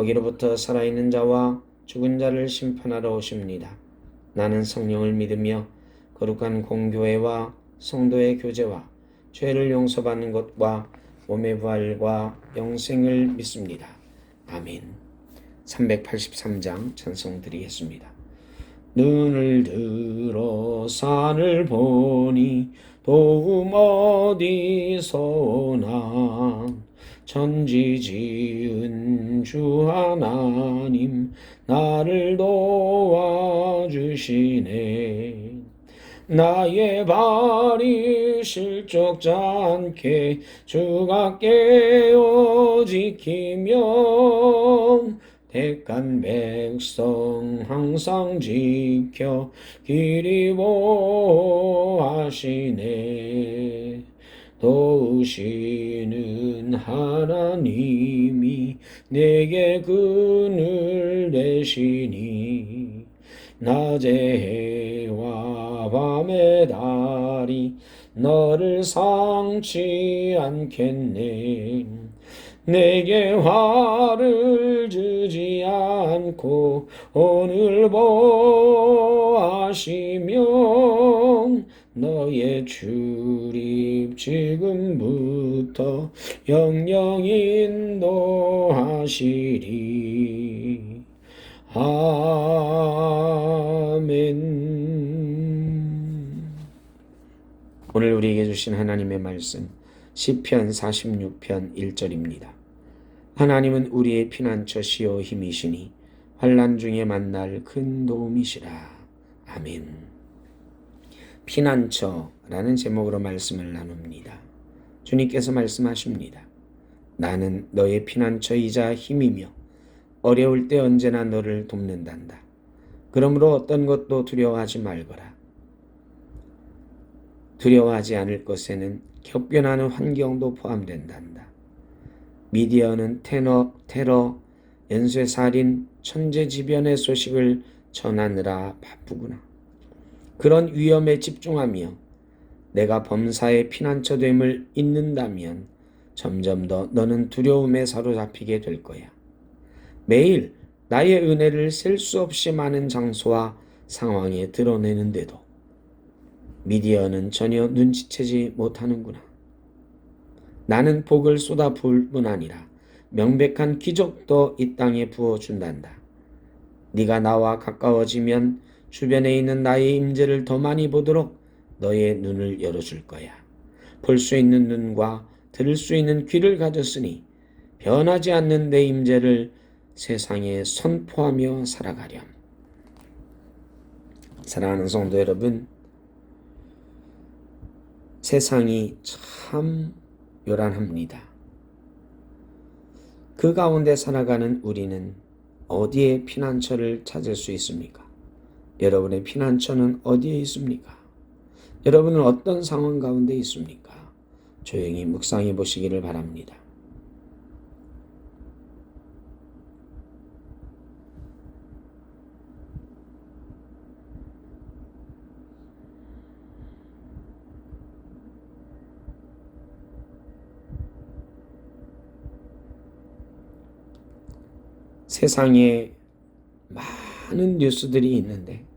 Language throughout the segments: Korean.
거기로부터 살아있는 자와 죽은 자를 심판하러 오십니다. 나는 성령을 믿으며 거룩한 공교회와 성도의 교제와 죄를 용서받는 것과 몸의 부활과 영생을 믿습니다. 아멘. 383장 찬송 드리겠습니다. 눈을 들어 산을 보니 도움 어디서 오나 천지 지은 주 하나님 나를 도와주시네. 나의 발이 실족지 않게 주가 깨어 지키며 택한 백성 항상 지켜 길이 보하시네. 도우시는 하나님이 내게 그늘 내시니 낮의 해와 밤의 달이 너를 상치 않겠네. 내게 화를 주지 않고 오늘 보하시면 너의 출입 지금부터 영영 인도하시리 아멘 오늘 우리에게 주신 하나님의 말씀 시편 46편 1절입니다. 하나님은 우리의 피난처시요 힘이시니 환난 중에 만날 큰 도움이시라. 아멘. 피난처라는 제목으로 말씀을 나눕니다. 주님께서 말씀하십니다. 나는 너의 피난처이자 힘이며 어려울 때 언제나 너를 돕는단다. 그러므로 어떤 것도 두려워하지 말거라. 두려워하지 않을 것에는 격변하는 환경도 포함된단다. 미디어는 테러, 테러, 연쇄살인, 천재지변의 소식을 전하느라 바쁘구나. 그런 위험에 집중하며 내가 범사의 피난처 됨을 잊는다면 점점 더 너는 두려움에 사로잡히게 될 거야. 매일 나의 은혜를 셀 수 없이 많은 장소와 상황에 드러내는데도 미디어는 전혀 눈치채지 못하는구나. 나는 복을 쏟아 부을 뿐 아니라 명백한 기적도 이 땅에 부어준단다. 네가 나와 가까워지면 주변에 있는 나의 임재를 더 많이 보도록 너의 눈을 열어줄 거야. 볼 수 있는 눈과 들을 수 있는 귀를 가졌으니 변하지 않는 내 임재를 세상에 선포하며 살아가렴. 사랑하는 성도 여러분, 세상이 참 요란합니다. 그 가운데 살아가는 우리는 어디에 피난처를 찾을 수 있습니까? 여러분의 피난처는 어디에 있습니까? 여러분은 어떤 상황 가운데 있습니까? 조용히 묵상해 보시기를 바랍니다. 세상에 많은 뉴스들이 있는데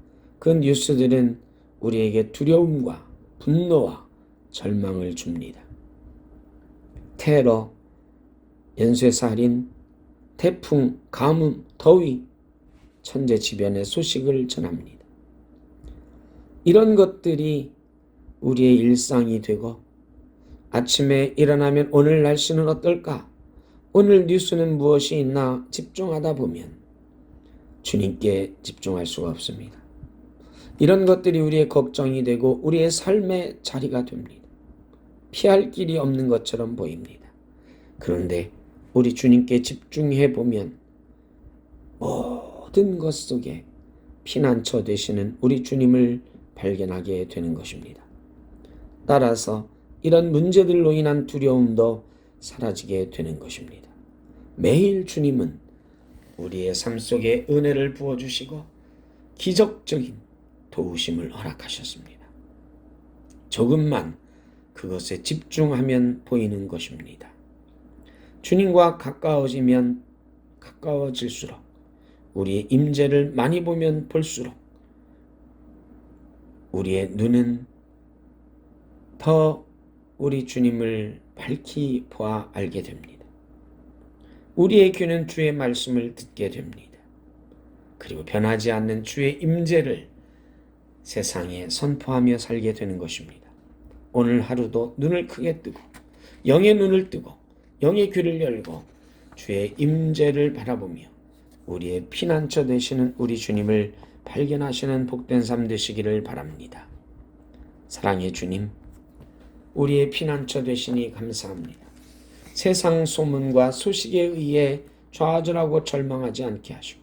그 뉴스들은 우리에게 두려움과 분노와 절망을 줍니다. 테러, 연쇄살인, 태풍, 가뭄, 더위, 천재지변의 소식을 전합니다. 이런 것들이 우리의 일상이 되고 아침에 일어나면 오늘 날씨는 어떨까? 오늘 뉴스는 무엇이 있나 집중하다 보면 주님께 집중할 수가 없습니다. 이런 것들이 우리의 걱정이 되고 우리의 삶의 자리가 됩니다. 피할 길이 없는 것처럼 보입니다. 그런데 우리 주님께 집중해 보면 모든 것 속에 피난처 되시는 우리 주님을 발견하게 되는 것입니다. 따라서 이런 문제들로 인한 두려움도 사라지게 되는 것입니다. 매일 주님은 우리의 삶 속에 은혜를 부어주시고 기적적인 도우심을 허락하셨습니다. 조금만 그것에 집중하면 보이는 것입니다. 주님과 가까워지면 가까워질수록 우리의 임재를 많이 보면 볼수록 우리의 눈은 더 우리 주님을 밝히 보아 알게 됩니다. 우리의 귀는 주의 말씀을 듣게 됩니다. 그리고 변하지 않는 주의 임재를 세상에 선포하며 살게 되는 것입니다. 오늘 하루도 눈을 크게 뜨고 영의 눈을 뜨고 영의 귀를 열고 주의 임재를 바라보며 우리의 피난처 되시는 우리 주님을 발견하시는 복된 삶 되시기를 바랍니다. 사랑의 주님, 우리의 피난처 되시니 감사합니다. 세상 소문과 소식에 의해 좌절하고 절망하지 않게 하시고